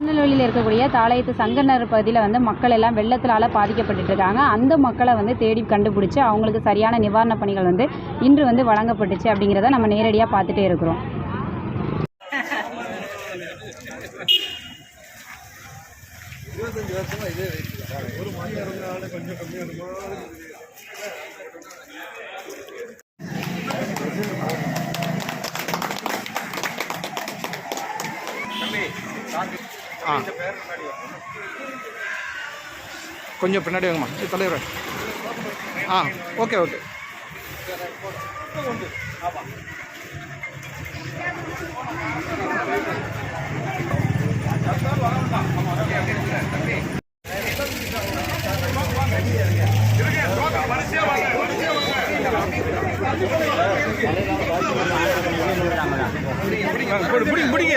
திருநெல்வேலியில் இருக்கக்கூடிய தாளையத்து சங்கனர் பகுதியில் வந்து மக்கள் எல்லாம் வெள்ளத்தினால பாதிக்கப்பட்டு இருக்காங்க அந்த மக்களை வந்து தேடி கண்டுபிடிச்சி அவங்களுக்கு சரியான நிவாரணப் பணிகள் வந்து இன்று வந்து வழங்கப்பட்டுச்சு அப்படிங்கிறத நம்ம நேரடியாக பார்த்துட்டே இருக்கிறோம். ஆ. கொஞ்சம் பின்னாடி வாங்கம்மா. சரி தலைவர். ஆ ஓகே ஓகே. பிடிங்க பிடிங்க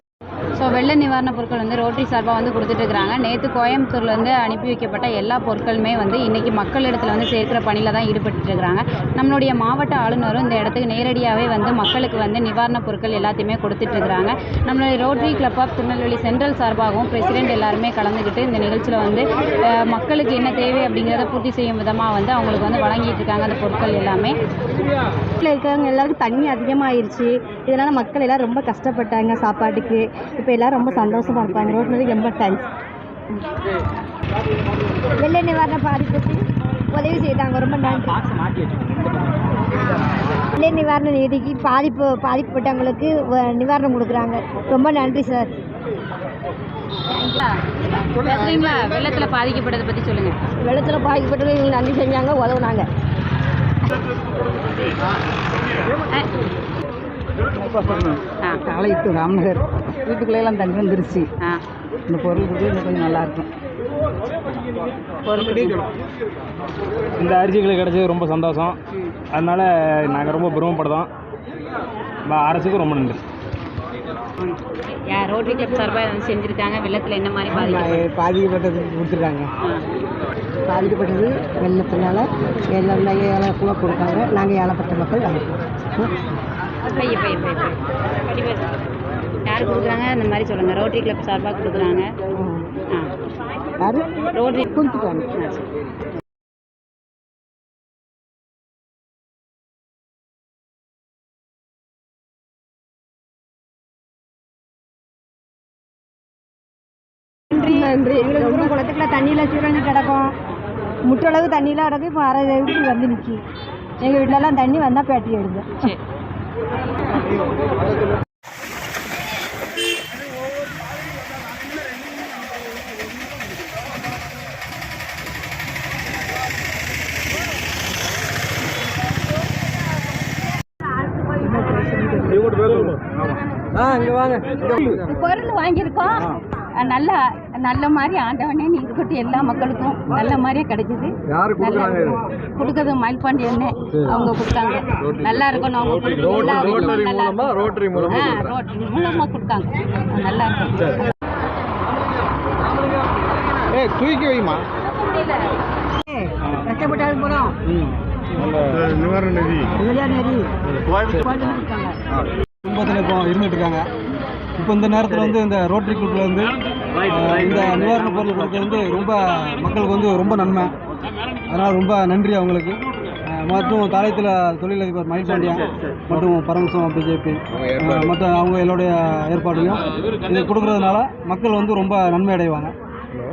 வெள்ள நிவாரணப் பொருட்கள் வந்து ரோட்டரி சார்பாக வந்து கொடுத்துட்டு இருக்கிறாங்க. நேற்று கோயம்புத்தூர்லேருந்து அனுப்பி வைக்கப்பட்ட எல்லா பொருட்களுமே வந்து இன்றைக்கி மக்களிடத்தில் வந்து சேர்க்கிற பணியில் தான் ஈடுபட்டு இருக்கிறாங்க. நம்மளுடைய மாவட்ட ஆளுநரும் இந்த இடத்துக்கு நேரடியாகவே வந்து மக்களுக்கு வந்து நிவாரணப் பொருட்கள் எல்லாத்தையுமே கொடுத்துட்ருக்குறாங்க நம்மளுடைய Rotary Club of Tirunelveli Central சார்பாகவும் பிரசிடென்ட் எல்லாருமே கலந்துக்கிட்டு இந்த நிகழ்ச்சியில் வந்து மக்களுக்கு என்ன தேவை அப்படிங்கிறத பூர்த்தி செய்யும் விதமாக வந்து அவங்களுக்கு வந்து வழங்கிட்டு இருக்காங்க அந்த பொருட்கள் எல்லாமே. வீட்டில் இருக்கிறவங்க எல்லாருக்கும் தண்ணி அதிகமாகிருச்சு இதனால் மக்கள் எல்லாம் ரொம்ப கஷ்டப்பட்டாங்க சாப்பாட்டுக்கு. இப்போ எல்லோரும் ரொம்ப சந்தோஷமாக இருப்பாங்க ரோட்லேருந்து ரொம்ப தேங்க்ஸ் வெள்ள நிவாரண பாதிப்புக்கு உதவி செய்தாங்க. ரொம்ப நன்றி. வெள்ள நிவாரண நிதிக்கு பாதிப்பு பாதிக்கப்பட்டவங்களுக்கு வ- நிவாரணம் கொடுக்குறாங்க. ரொம்ப நன்றி சார் பேசுறீங்களா? வெள்ளத்தில் பாதிக்கப்பட்டதை பற்றி சொல்லுங்கள் வெள்ளத்தில் பாதிக்கப்பட்டவங்க இவங்க நன்றி செஞ்சாங்க உதவுனாங்க. ஆ. ஆலயத்து ராமநகர். வீட்டுக்குள்ளேலாம் தண்ணி வந்துருச்சு. ஆ. இந்த பொருள் கொடுத்து இன்னும் கொஞ்சம் நல்லாயிருக்கும். பொருள் இந்த அரிசிகளுக்கு கிடைச்சது ரொம்ப சந்தோஷம். அதனால் நாங்கள் ரொம்ப பெருமைப்படுறோம். ப- அரசுக்கு ரொம்ப நன்றி. ரோட்டரி கிளப் சார்பாக வந்து செஞ்சுருக்காங்க. வெள்ளத்தில் என்ன மாதிரி பாதிக்கப்பட்டு பாதிக்கப்பட்டது? கொடுத்துருக்காங்க. பாதிக்கப்பட்டது வெள்ளத்தினால எல்லாம் ஏழைக்குள்ள கொடுத்தாங்க. நாங்கள் ஏழைப்பட்ட மக்கள் பைய பைய பைய பைய யார் கொடுக்குறாங்க? அந்த மாதிரி சொல்லுங்கள் ரோட்டரி கிளப் சார்பாக கொடுக்குறாங்க. ஆ. ரோட்டரி கொடுத்துட்டாங்க. நன்றி. எங்களுக்கு தூரம் குளத்துக்குள்ள தண்ணியில் சூழல் கிடக்கும். முட்டளவு தண்ணியில் கிடக்கு இப்போ அரை வீட்டுக்கு வந்து நிற்கி எங்கள் வீட்டிலலாம் தண்ணி வந்தால் பேட்டி எடுங்க. பொருள் வாங்கியிருக்கோம். நல்ல நல்ல மாதிரி ஆண்டவனே நீங்க கொட்டி எல்லா மக்களுக்கும் நல்ல மாதிரியே கிடைச்சது யாரு கொடுக்குறாங்க? கொடுக்கறது மயில்பாண்டி அண்ணே அவங்க கொடுத்தாங்க. நல்லா இருக்கணும் அவங்க நல்லா ரோட்டரி மூலமா? ஆ ரோட்டரி மூலமா கொடுத்தாங்க. நல்லா இருக்கும் ஏ தூக்கி வைமா கஷ்டப்பட்டாலும் போகிறோம் குடும்பத்தில் இப்போ இருந்துட்டு இருக்காங்க. இப்போ இந்த நேரத்தில் வந்து இந்த ரோட்டரி குரூப்பில் வந்து இந்த நிவாரணப் பொருள் கொடுத்தது வந்து ரொம்ப மக்களுக்கு வந்து ரொம்ப நன்மை. அதனால் ரொம்ப நன்றி அவங்களுக்கு. மற்றும் தாளையத்தில் தொழிலதிபர் மயில்பாண்டியன் மற்றும் பரமசிவம் பிஜேபி மற்றும் அவங்க எல்லோருடைய ஏற்பாடுலையும் இது கொடுக்குறதுனால மக்கள் வந்து ரொம்ப நன்மை அடைவாங்க.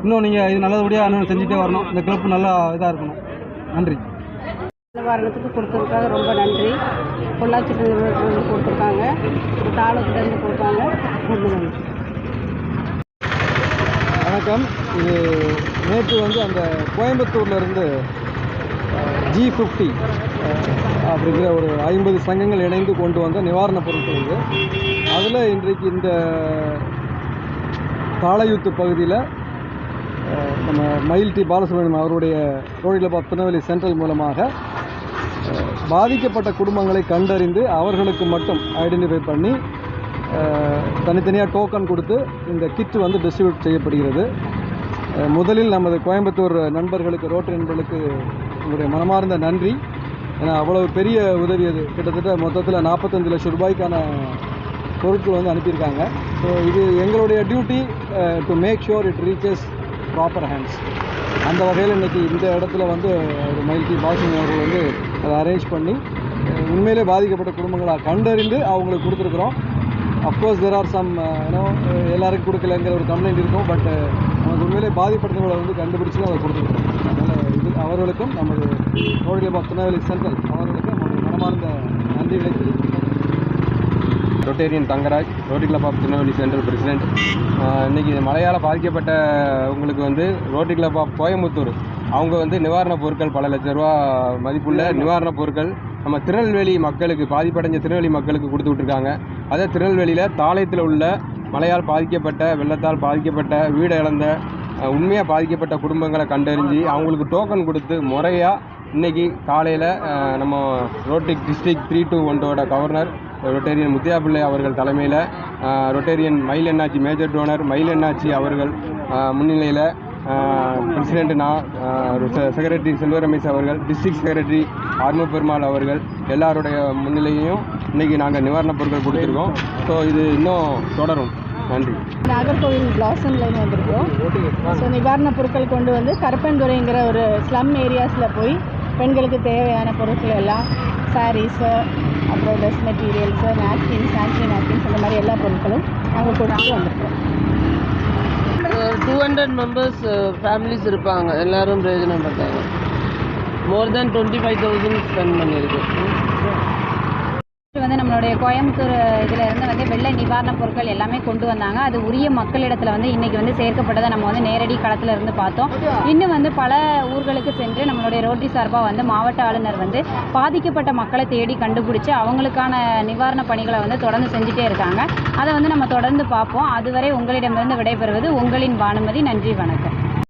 இன்னும் நீங்கள் இது நல்லபடியாக இன்னும் செஞ்சுட்டே வரணும். இந்த கிளப் நல்லா இதாக இருக்கணும். நன்றி. நிவாரணத்துக்கு கொடுத்ததுக்காக ரொம்ப நன்றி. பொள்ளாச்சி நிறுவனத்துலேருந்து கொடுத்துருக்காங்க. தாளத்துலேருந்து கொடுத்தாங்க. ரொம்ப நன்றி. வணக்கம். இது நேற்று வந்து அந்த கோயம்புத்தூர்லேருந்து ஜி ஃபிஃப்டி அப்படிங்கிற ஒரு ஐம்பது சங்கங்கள் இணைந்து கொண்டு வந்த நிவாரணப் பொருட்கள் இது. அதில் இன்றைக்கு இந்த காளையூத்து பகுதியில் நம்ம மயில் டி பாலசுப்ரமணியம் அவருடைய ரோடி திருநெல்வேலி சென்ட்ரல் மூலமாக பாதிக்கப்பட்ட குடும்பங்களை கண்டறிந்து அவர்களுக்கு மட்டும் ஐடென்டிஃபை பண்ணி தனித்தனியாக டோக்கன் கொடுத்து இந்த கிட் வந்து டிஸ்ட்ரிபியூட் செய்யப்படுகிறது. முதலில் நமது கோயம்புத்தூர் நண்பர்களுக்கு ரோட்டரி நண்பர்களுக்கு உங்களுடைய மனமார்ந்த நன்றி. ஏன்னா அவ்வளவு பெரிய உதவி அது. கிட்டத்தட்ட மொத்தத்தில் நாற்பத்தஞ்சு லட்சம் ரூபாய்க்கான பொருட்கள் வந்து அனுப்பியிருக்காங்க. ஸோ இது எங்களுடைய duty to make sure it reaches proper hands அந்த வகையில் இன்னைக்கு இந்த இடத்துல வந்து ஒரு மயில்கி பாசிங் அவர்கள் வந்து அதை அரேஞ்ச் பண்ணி உண்மையிலே பாதிக்கப்பட்ட குடும்பங்களாக கண்டறிந்து அவங்களுக்கு கொடுத்துருக்குறோம். Of course there are some ஏன்னோ எல்லாருக்கும் கொடுக்கலங்கிற ஒரு கம்ப்ளைண்ட் இருக்கும் பட் நமக்கு உண்மையிலே பாதிப்பட்டவங்களை வந்து கண்டுபிடிச்சு அதை கொடுத்துருக்கோம். அதனால் இது அவர்களுக்கும் நமது ஆஃப் திருநெல்வேலி சென்ட்ரல் அவர்களுக்கும் மனமார்ந்த நன்றிகளை தெரிவித்துக்கிறோம் Rotarian Thangaraj Rotary Club of Tirunelveli Central president. இன்றைக்கி மழையால் பாதிக்கப்பட்ட உங்களுக்கு வந்து ரோட்டரி கிளப் ஆஃப் கோயம்புத்தூர் அவங்க வந்து நிவாரணப் பொருட்கள் பல லட்ச ரூபா மதிப்புள்ள நிவாரணப் பொருட்கள் நம்ம திருநெல்வேலி மக்களுக்கு பாதிப்படைஞ்ச திருநெல்வேலி மக்களுக்கு கொடுத்து விட்ருக்காங்க அதே திருநெல்வேலியில் தாளையத்தில் உள்ள மழையால் பாதிக்கப்பட்ட வெள்ளத்தால் பாதிக்கப்பட்ட வீடு இழந்த உண்மையாக பாதிக்கப்பட்ட குடும்பங்களை கண்டறிஞ்சு அவங்களுக்கு டோக்கன் கொடுத்து முறையாக இன்னைக்கு காலையில் நம்ம ரோட்டிக் டிஸ்ட்ரிக்ட் த்ரீ டூ ஒன்றோட கவர்னர் ரொட்டேரியன் முத்தியா பிள்ளை அவர்கள் தலைமையில் ரொட்டேரியன் மயில் என்னாச்சி மேஜர் டோனர் மயில் என்னாச்சி அவர்கள் முன்னிலையில் பிரசிடென்ட் நான் செக்ரட்டரி செல்வ ரமேஷ் அவர்கள் டிஸ்ட்ரிக்ட் செக்ரட்டரி ஆர்ம பெருமாள் அவர்கள் எல்லாருடைய முன்னிலையும் இன்னைக்கு நாங்கள் நிவாரணப் பொருட்கள் கொடுத்துருக்கோம். ஸோ இது இன்னும் தொடரும். நன்றி. நாகர்கோவில் பிளாசம்லேருந்து வந்திருக்கோம் ஸோ நிவாரணப் பொருட்கள் கொண்டு வந்து கருப்பன்துறைங்கிற ஒரு ஸ்லம் ஏரியாஸில் போய் பெண்களுக்கு தேவையான பொருட்கள் எல்லாம் சாரீஸு அப்புறம் dress materials napkins sanitary napkins அந்த மாதிரி எல்லா பொருட்களும் நாங்கள் கொடுத்து வந்திருக்கோம். ஹண்ட்ரட் மெம்பர்ஸ் ஃபேமிலிஸ் இருப்பாங்க. எல்லாரும் பிரயோஜனப்பட்டாங்க more than twenty five thousand spend பண்ணியிருக்கு வந்து நம்மளுடைய கோயம்புத்தூர் இதில் இருந்து வந்து வெள்ள நிவாரணப் பொருட்கள் எல்லாமே கொண்டு வந்தாங்க. அது உரிய மக்களிடத்தில் வந்து இன்னைக்கு வந்து சேர்க்கப்பட்டதை நம்ம வந்து நேரடி களத்தில் இருந்து பார்த்தோம். இன்னும் வந்து பல ஊர்களுக்கு சென்று நம்மளுடைய ரோட்டரி சார்பாக வந்து மாவட்ட ஆளுநர் வந்து பாதிக்கப்பட்ட மக்களை தேடி கண்டுபிடிச்சி அவங்களுக்கான நிவாரணப் பணிகளை வந்து தொடர்ந்து செஞ்சுட்டே இருக்காங்க. அதை வந்து நம்ம தொடர்ந்து பார்ப்போம். அதுவரை உங்களிடமிருந்து விடைபெறுவது உங்களின் பானுமதி நன்றி வணக்கம்.